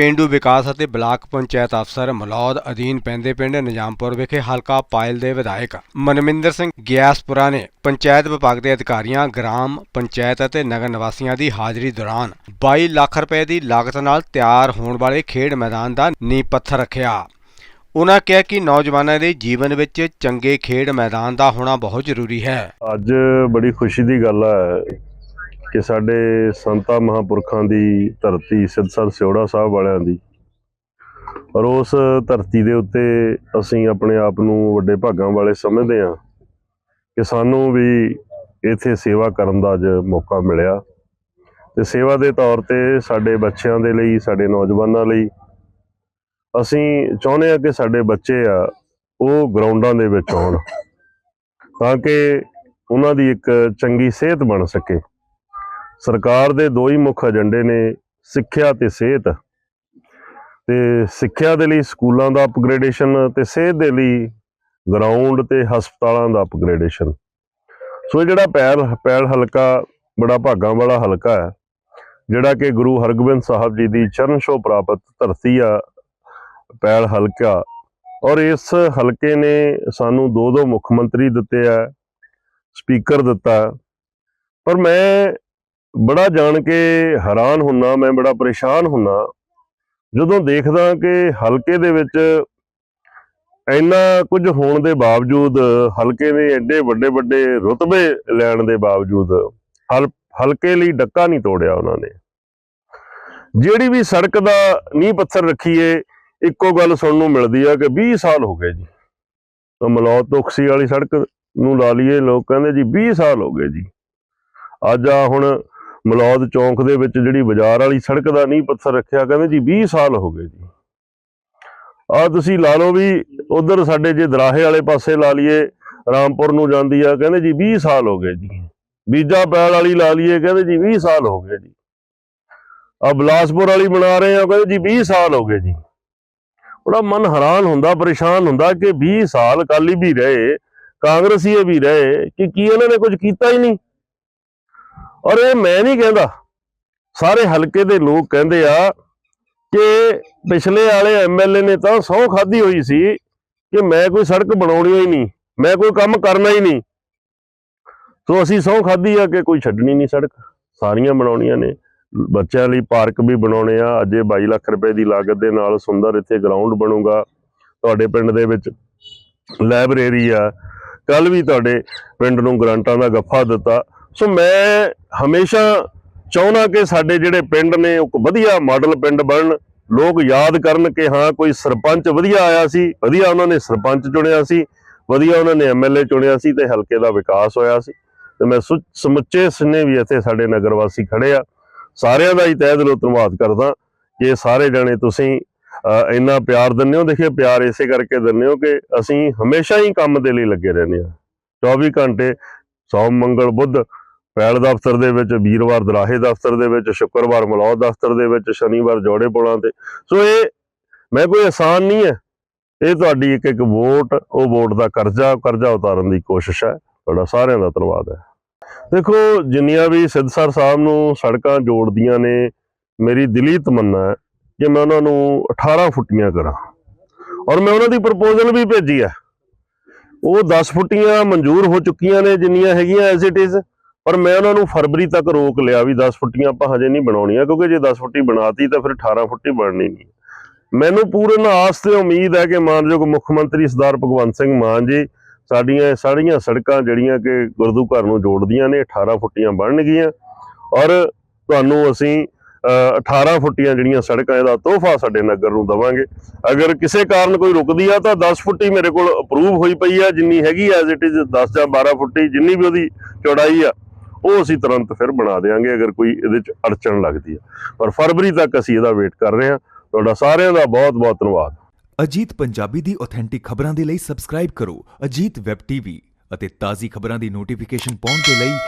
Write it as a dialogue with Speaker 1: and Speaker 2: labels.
Speaker 1: ਪੇਂਡੂ ਵਿਕਾਸ ਅਤੇ ਬਲਾਕ ਪੰਚਾਇਤ ਅਫਸਰ ਮਲੌਦ ਅਧੀਨ ਪੈਂਦੇ ਪਿੰਡ ਨਿਜ਼ਾਮਪੁਰ ਵਿਖੇ ਹਲਕਾ ਪਾਇਲ ਦੇ ਵਿਧਾਇਕ ਮਨਮਿੰਦਰ ਸਿੰਘ ਗਿਆਸਪੁਰਾ ਨੇ ਪੰਚਾਇਤ ਵਿਭਾਗ ਦੇ ਅਧਿਕਾਰੀਆਂ, ਗ੍ਰਾਮ ਪੰਚਾਇਤ ਅਤੇ ਨਗਰ ਨਿਵਾਸੀਆਂ ਦੀ ਹਾਜ਼ਰੀ ਦੌਰਾਨ 22 ਲੱਖ ਰੁਪਏ ਦੀ ਲਾਗਤ ਨਾਲ ਤਿਆਰ ਹੋਣ ਵਾਲੇ ਖੇਡ ਮੈਦਾਨ ਦਾ ਨੀਂਹ ਪੱਥਰ ਰੱਖਿਆ। ਉਹਨਾਂ ਕਿਹਾ ਕਿ ਨੌਜਵਾਨਾਂ ਦੇ ਜੀਵਨ ਵਿੱਚ ਚੰਗੇ ਖੇਡ ਮੈਦਾਨ ਦਾ ਹੋਣਾ ਬਹੁਤ ਜ਼ਰੂਰੀ ਹੈ।
Speaker 2: ਅੱਜ ਬੜੀ ਖੁਸ਼ੀ ਦੀ ਗੱਲ ਹੈ ਕਿ ਸਾਡੇ ਸੰਤਾਂ ਮਹਾਪੁਰਖਾਂ ਦੀ ਧਰਤੀ ਸਿੱਧਸਰ ਸਿਉੜਾ ਸਾਹਿਬ ਵਾਲਿਆਂ ਦੀ। ਔਰ ਉਸ ਧਰਤੀ ਦੇ ਉੱਤੇ ਅਸੀਂ ਆਪਣੇ ਆਪ ਨੂੰ ਵੱਡੇ ਭਾਗਾਂ ਵਾਲੇ ਸਮਝਦੇ ਹਾਂ ਕਿ ਸਾਨੂੰ ਵੀ ਇੱਥੇ ਸੇਵਾ ਕਰਨ ਦਾ ਅੱਜ ਮੌਕਾ ਮਿਲਿਆ। ਤੇ ਸੇਵਾ ਦੇ ਤੌਰ ਤੇ ਸਾਡੇ ਬੱਚਿਆਂ ਦੇ ਲਈ, ਸਾਡੇ ਨੌਜਵਾਨਾਂ ਲਈ ਅਸੀਂ ਚਾਹੁੰਦੇ ਹਾਂ ਕਿ ਸਾਡੇ ਬੱਚੇ ਆ, ਉਹ ਗਰਾਊਂਡਾਂ ਦੇ ਵਿੱਚ ਆਉਣ ਤਾਂ ਕਿ ਉਹਨਾਂ ਦੀ ਇੱਕ ਚੰਗੀ ਸਿਹਤ ਬਣ ਸਕੇ। ਸਰਕਾਰ ਦੇ ਦੋ ਹੀ ਮੁੱਖ ਏਜੰਡੇ ਨੇ, ਸਿੱਖਿਆ ਤੇ ਸਿਹਤ। ਤੇ ਸਿੱਖਿਆ ਦੇ ਲਈ ਸਕੂਲਾਂ ਦਾ ਅਪਗ੍ਰੇਡੇਸ਼ਨ ਤੇ ਸਿਹਤ ਦੇ ਲਈ ਗਰਾਊਂਡ ਤੇ ਹਸਪਤਾਲਾਂ ਦਾ ਅਪਗ੍ਰੇਡੇਸ਼ਨ ਸੋ ਇਹ ਜਿਹੜਾ ਪੈਲ ਪੈਲ ਹਲਕਾ, ਬੜਾ ਭਾਗਾਂ ਵਾਲਾ ਹਲਕਾ ਹੈ, ਜਿਹੜਾ ਕਿ ਗੁਰੂ ਹਰਗੋਬਿੰਦ ਸਾਹਿਬ ਜੀ ਦੀ ਚਰਨ ਛੋਹ ਪ੍ਰਾਪਤ ਧਰਤੀ ਆ ਪੈਲ ਹਲਕਾ। ਔਰ ਇਸ ਹਲਕੇ ਨੇ ਸਾਨੂੰ ਦੋ ਦੋ ਮੁੱਖ ਮੰਤਰੀ ਦਿੱਤੇ ਆ, ਸਪੀਕਰ ਦਿੱਤਾ। ਪਰ ਮੈਂ ਬੜਾ ਜਾਣ ਕੇ ਹੈਰਾਨ ਹੁੰਨਾ, ਮੈਂ ਬੜਾ ਪਰੇਸ਼ਾਨ ਹੁੰਨਾ। ਜਦੋਂ ਦੇਖਦਾ ਕਿ ਹਲਕੇ ਦੇ ਵਿੱਚ ਇੰਨਾ ਕੁਝ ਹੋਣ ਦੇ ਬਾਵਜੂਦ, ਹਲਕੇ ਦੇ ਐਡੇ ਵੱਡੇ ਵੱਡੇ ਰੁਤਬੇ ਲੈਣ ਦੇ ਬਾਵਜੂਦ, ਹਲ, ਹਲਕੇ ਲਈ ਡੱਕਾ ਨਹੀਂ ਤੋੜਿਆ ਉਹਨਾਂ ਨੇ। ਜਿਹੜੀ ਵੀ ਸੜਕ ਦਾ ਨੀਂਹ ਪੱਥਰ ਰੱਖੀਏ, ਇੱਕੋ ਗੱਲ ਸੁਣਨ ਨੂੰ ਮਿਲਦੀ ਆ ਕਿ 20 ਸਾਲ ਹੋ ਗਏ ਜੀ। ਤਾਂ ਮਲੌਤ ਤੋਂ ਖੁਸ਼ੀ ਵਾਲੀ ਸੜਕ ਨੂੰ ਲਾ ਲਈਏ, ਲੋਕ ਕਹਿੰਦੇ ਜੀ 20 ਸਾਲ ਹੋ ਗਏ ਜੀ। ਅੱਜ ਆ ਹੁਣ ਮਲੌਦ ਚੌਂਕ ਦੇ ਵਿੱਚ ਜਿਹੜੀ ਬਾਜ਼ਾਰ ਵਾਲੀ ਸੜਕ ਦਾ ਨੀਂਹ ਪੱਥਰ ਰੱਖਿਆ, ਕਹਿੰਦੇ ਜੀ 20 ਸਾਲ ਹੋ ਗਏ ਜੀ। ਆ ਤੁਸੀਂ ਲਾ ਲਓ ਵੀ ਉਧਰ ਸਾਡੇ ਜੇ ਦਰਾਹੇ ਵਾਲੇ ਪਾਸੇ ਲਾ ਲਈਏ, ਰਾਮਪੁਰ ਨੂੰ ਜਾਂਦੀ ਆ, ਕਹਿੰਦੇ ਜੀ 20 ਸਾਲ ਹੋ ਗਏ ਜੀ। ਬੀਜਾ ਪੈਲ ਵਾਲੀ ਲਾ ਲਈਏ, ਕਹਿੰਦੇ ਜੀ 20 ਸਾਲ ਹੋ ਗਏ ਜੀ। ਆ ਬਲਾਸਪੁਰ ਵਾਲੀ ਬਣਾ ਰਹੇ ਆ, ਕਹਿੰਦੇ ਜੀ 20 ਸਾਲ ਹੋ ਗਏ ਜੀ। ਬੜਾ ਮਨ ਹੈਰਾਨ ਹੁੰਦਾ, ਪਰੇਸ਼ਾਨ ਹੁੰਦਾ ਕਿ 20 ਸਾਲ ਕਾਲੀ ਵੀ ਰਹੇ, ਕਾਂਗਰਸੀਏ ਵੀ ਰਹੇ, ਕਿ ਕੀ ਇਹਨਾਂ ਨੇ ਕੁਝ ਕੀਤਾ ਹੀ ਨਹੀਂ? ਔਰ ਇਹ ਮੈਂ ਨਹੀਂ ਕਹਿੰਦਾ। ਸਾਰੇ ਹਲਕੇ ਦੇ ਲੋਕ ਕਹਿੰਦੇ ਆ ਕਿ ਪਿਛਲੇ ਵਾਲੇ ਐਮਐਲਏ ਨੇ ਤਾਂ ਸਹੁੰ ਖਾਦੀ ਹੋਈ ਸੀ ਕਿ ਮੈਂ ਕੋਈ ਸੜਕ ਬਣਾਉਣੀ ਹੀ ਨਹੀਂ, ਮੈਂ ਕੋਈ ਕੰਮ ਕਰਨਾ ਹੀ ਨਹੀਂ। ਸੋ ਅਸੀਂ ਸਹੁੰ ਖਾਦੀ ਆ ਕਿ ਕੋਈ ਛੱਡਣੀ ਨਹੀਂ ਸੜਕ। ਸਾਰੀਆਂ ਬਣਾਉਣੀਆਂ ਨੇ। ਬੱਚਿਆਂ ਲਈ ਪਾਰਕ ਵੀ ਬਣਾਉਣੇ ਆ। ਅੱਜ ਇਹ 22 ਲੱਖ ਰੁਪਏ ਦੀ ਲਾਗਤ ਦੇ ਨਾਲ ਸੁੰਦਰ ਇੱਥੇ ਗਰਾਊਂਡ ਬਣੂਗਾ। ਤੁਹਾਡੇ ਪਿੰਡ ਦੇ ਵਿੱਚ ਲਾਇਬ੍ਰੇਰੀ ਆ। ਕੱਲ ਵੀ ਤੁਹਾਡੇ ਪਿੰਡ ਨੂੰ ਗ੍ਰਾਂਟਾਂ ਦਾ ਗੱਫਾ ਦਿੱਤਾ। ਸੋ ਮੈਂ ਹਮੇਸ਼ਾ ਚਾਹੁੰਦਾ ਕਿ ਸਾਡੇ ਜਿਹੜੇ ਪਿੰਡ ਨੇ, ਉਹ ਵਧੀਆ ਮਾਡਲ ਪਿੰਡ ਬਣਨ। ਲੋਕ ਯਾਦ ਕਰਨ ਕਿ ਹਾਂ, ਕੋਈ ਸਰਪੰਚ ਵਧੀਆ ਆਇਆ ਸੀ, ਵਧੀਆ ਉਹਨਾਂ ਨੇ ਸਰਪੰਚ ਚੁਣਿਆ ਸੀ, ਵਧੀਆ ਉਹਨਾਂ ਨੇ ਐਮਐਲਏ ਚੁਣਿਆ ਸੀ ਤੇ ਹਲਕੇ ਦਾ ਵਿਕਾਸ ਹੋਇਆ ਸੀ। ਤੇ ਮੈਂ ਸੁ- ਸਮੁੱਚੇ ਸਿੰਨੇ ਵੀ ਇੱਥੇ ਸਾਡੇ ਨਗਰ ਵਾਸੀ ਖੜੇ ਆ, ਸਾਰਿਆਂ ਦਾ ਹੀ ਤਹਿ ਦਿਲੋਂ ਧੰਨਵਾਦ ਕਰਦਾ ਕਿ ਸਾਰੇ ਜਣੇ ਤੁਸੀਂ ਇੰਨਾ ਪਿਆਰ ਦਿੰਦੇ ਹੋ। ਦੇਖਿਏ ਪਿਆਰ ਇਸੇ ਕਰਕੇ ਦਿੰਦੇ ਹੋ ਕਿ ਅਸੀਂ ਹਮੇਸ਼ਾ ਹੀ ਕੰਮ ਦੇ ਲਈ ਲੱਗੇ ਰਹਿੰਦੇ ਆ 24 ਘੰਟੇ, ਸੋਮ, ਮੰਗਲ, ਬੁੱਧ ਪੈਲ ਦਫ਼ਤਰ ਦੇ ਵਿੱਚ, ਵੀਰਵਾਰ ਦਰਾਹੇ ਦਫ਼ਤਰ ਦੇ ਵਿੱਚ, ਸ਼ੁੱਕਰਵਾਰ ਮਲੌਦ ਦਫ਼ਤਰ ਦੇ ਵਿੱਚ, ਸ਼ਨੀਵਾਰ ਜੋੜੇ ਪੁਲਾਂ ਤੇ। ਸੋ ਇਹ, ਮੈਂ ਕੋਈ ਆਸਾਨ ਨਹੀਂ ਹੈ। ਇਹ ਤੁਹਾਡੀ ਇੱਕ ਇੱਕ ਵੋਟ, ਉਹ ਵੋਟ ਦਾ ਕਰਜ਼ਾ ਕਰਜ਼ਾ ਉਤਾਰਨ ਦੀ ਕੋਸ਼ਿਸ਼ ਹੈ। ਤੁਹਾਡਾ ਸਾਰਿਆਂ ਦਾ ਧੰਨਵਾਦ ਹੈ। ਦੇਖੋ, ਜਿੰਨੀਆਂ ਵੀ ਸਿੱਧਸਰ ਸਾਹਿਬ ਨੂੰ ਸੜਕਾਂ ਜੋੜਦੀਆਂ ਨੇ, ਮੇਰੀ ਦਿਲੀ ਤਮੰਨਾ ਹੈ ਕਿ ਮੈਂ ਉਹਨਾਂ ਨੂੰ 18 ਫੁੱਟੀਆਂ ਕਰਾਂ। ਔਰ ਮੈਂ ਉਹਨਾਂ ਦੀ ਪ੍ਰਪੋਜ਼ਲ ਵੀ ਭੇਜੀ ਹੈ। ਉਹ 10 ਫੁੱਟੀਆਂ ਮਨਜ਼ੂਰ ਹੋ ਚੁੱਕੀਆਂ ਨੇ, ਜਿੰਨੀਆਂ ਹੈਗੀਆਂ ਐਜ਼ ਇਟ ਇਜ਼ ਪਰ ਮੈਂ ਉਹਨਾਂ ਨੂੰ ਫਰਵਰੀ ਤੱਕ ਰੋਕ ਲਿਆ ਵੀ 10 ਫੁੱਟੀਆਂ ਆਪਾਂ ਹਜੇ ਨਹੀਂ ਬਣਾਉਣੀਆਂ ਕਿਉਂਕਿ ਜੇ 10 ਫੁੱਟੀ ਬਣਾਤੀ ਤਾਂ ਫਿਰ 18 ਫੁੱਟੀ ਬਣਨੀ ਨਹੀਂ ਮੈਨੂੰ ਪੂਰਨ ਆਸ ਤੇ ਉਮੀਦ ਹੈ ਕਿ ਮਾਨਯੋਗ ਮੁੱਖ ਮੰਤਰੀ ਸਰਦਾਰ ਭਗਵੰਤ ਸਿੰਘ ਮਾਨ ਜੀ ਸਾਡੀਆਂ ਇਹ ਸਾਰੀਆਂ ਸੜਕਾਂ ਜਿਹੜੀਆਂ ਕਿ ਗੁਰਦੂ ਘਰ ਨੂੰ ਜੋੜਦੀਆਂ ਨੇ 18 ਫੁੱਟੀਆਂ ਬਣਨਗੀਆਂ ਔਰ ਤੁਹਾਨੂੰ ਅਸੀਂ ਅ, 18 ਫੁੱਟੀਆਂ ਜਿਹੜੀਆਂ ਸੜਕਾਂ ਇਹਦਾ ਤੋਹਫਾ ਸਾਡੇ ਨਗਰ ਨੂੰ ਦਵਾਂਗੇ। ਅਗਰ ਕਿਸੇ ਕਾਰਨ ਕੋਈ ਰੁਕਦੀ ਆ ਤਾਂ 10 ਫੁੱਟੀ ਮੇਰੇ ਕੋਲ ਅਪਰੂਵ ਹੋਈ ਪਈ ਆ ਜਿੰਨੀ ਹੈਗੀ ਐਜ਼ ਇਟ ਇਜ਼ 10 ਜਾਂ 12 ਫੁੱਟੀ ਜਿੰਨੀ ਵੀ ਉਹਦੀ ਚੌੜਾਈ ਆ ਉਹ ਅਸੀਂ ਤੁਰੰਤ ਫਿਰ ਬਣਾ ਦੇਵਾਂਗੇ ਅਗਰ ਕੋਈ ਇਹਦੇ ਚ ਅੜਚਣ ਲੱਗਦੀ ਆ ਪਰ ਫਰਵਰੀ ਤੱਕ ਅਸੀਂ ਇਹਦਾ ਵੇਟ ਕਰ ਰਹੇ ਹਾਂ। ਤੁਹਾਡਾ ਸਾਰਿਆਂ ਦਾ ਬਹੁਤ ਬਹੁਤ ਧੰਨਵਾਦ।
Speaker 3: ਅਜੀਤ ਪੰਜਾਬੀ ਦੀ ਆਥੈਂਟਿਕ ਖਬਰਾਂ ਦੇ ਲਈ ਸਬਸਕ੍ਰਾਈਬ ਕਰੋ ਅਜੀਤ ਵੈਬ ਟੀਵੀ ਅਤੇ ਤਾਜ਼ੀ ਖਬਰਾਂ ਦੀ ਨੋਟੀਫਿਕੇਸ਼ਨ ਪਾਉਣ ਦੇ ਲਈ